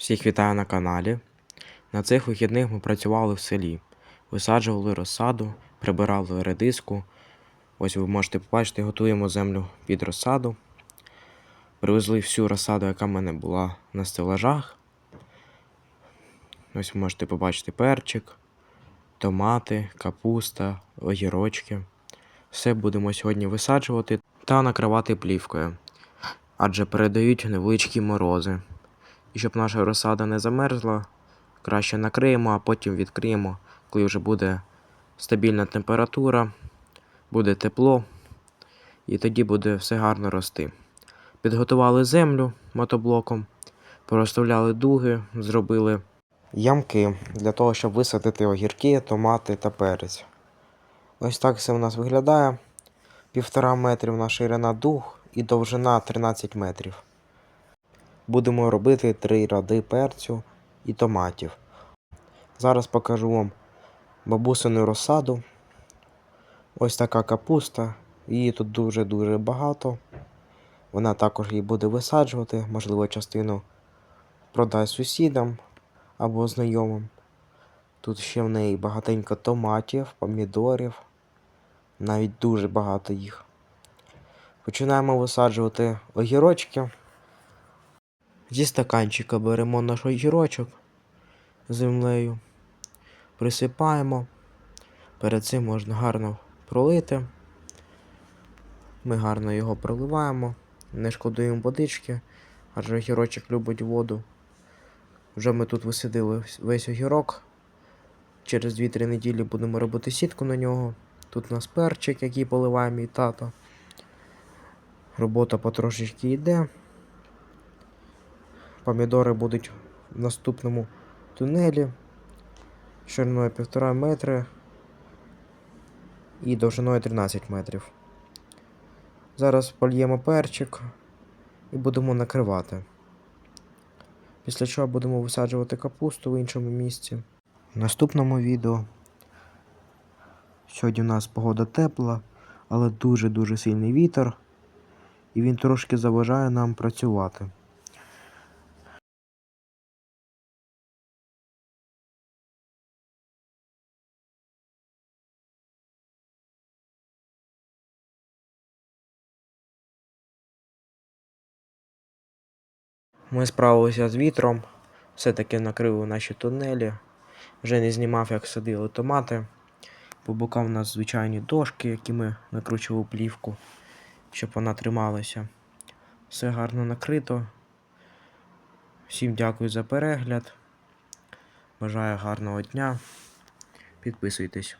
Всіх вітаю на каналі. На цих вихідних ми працювали в селі, висаджували розсаду, прибирали редиску. Ось ви можете побачити, готуємо землю під розсаду. Привезли всю розсаду, яка в мене була на стелажах. Ось ви можете побачити перчик, томати, капуста, огірочки. Все будемо сьогодні висаджувати та накривати плівкою, адже передають невеличкі морози. І щоб наша розсада не замерзла, краще накриємо, а потім відкриємо, коли вже буде стабільна температура, буде тепло, і тоді буде все гарно рости. Підготували землю мотоблоком, порозставляли дуги, зробили ямки для того, щоб висадити огірки, томати та перець. Ось так все у нас виглядає. Півтора метрів на ширина дуг і довжина 13 метрів будемо робити три ради перцю і томатів. Зараз покажу вам бабусину розсаду. Ось така капуста. Її тут дуже-дуже багато. Вона також її буде висаджувати, можливо, частину продасть сусідам або знайомим. Тут ще в неї багатенько томатів, помідорів, навіть дуже багато їх. Починаємо висаджувати огірочки. Зі стаканчика беремо наш огірочок землею, присипаємо. Перед цим можна гарно пролити. Ми гарно його проливаємо, не шкодуємо водички, адже огірочок любить воду. Вже ми тут висадили весь огірок. Через 2-3 неділі будемо робити сітку на нього. Тут у нас перчик, який поливає мій тато. Робота потрошечки йде. Помідори будуть в наступному тунелі шириною 1,5 метри і довжиною 13 метрів. Зараз польємо перчик і будемо накривати. Після чого будемо висаджувати капусту в іншому місці. В наступному відео. Сьогодні у нас погода тепла, але дуже-дуже сильний вітер, і він трошки заважає нам працювати. Ми справилися з вітром, все-таки накрили наші тунелі. Вже не знімав, як садили томати. По бокам у нас звичайні дошки, які ми накручували плівку, щоб вона трималася. Все гарно накрито. Всім дякую за перегляд. Бажаю гарного дня. Підписуйтесь.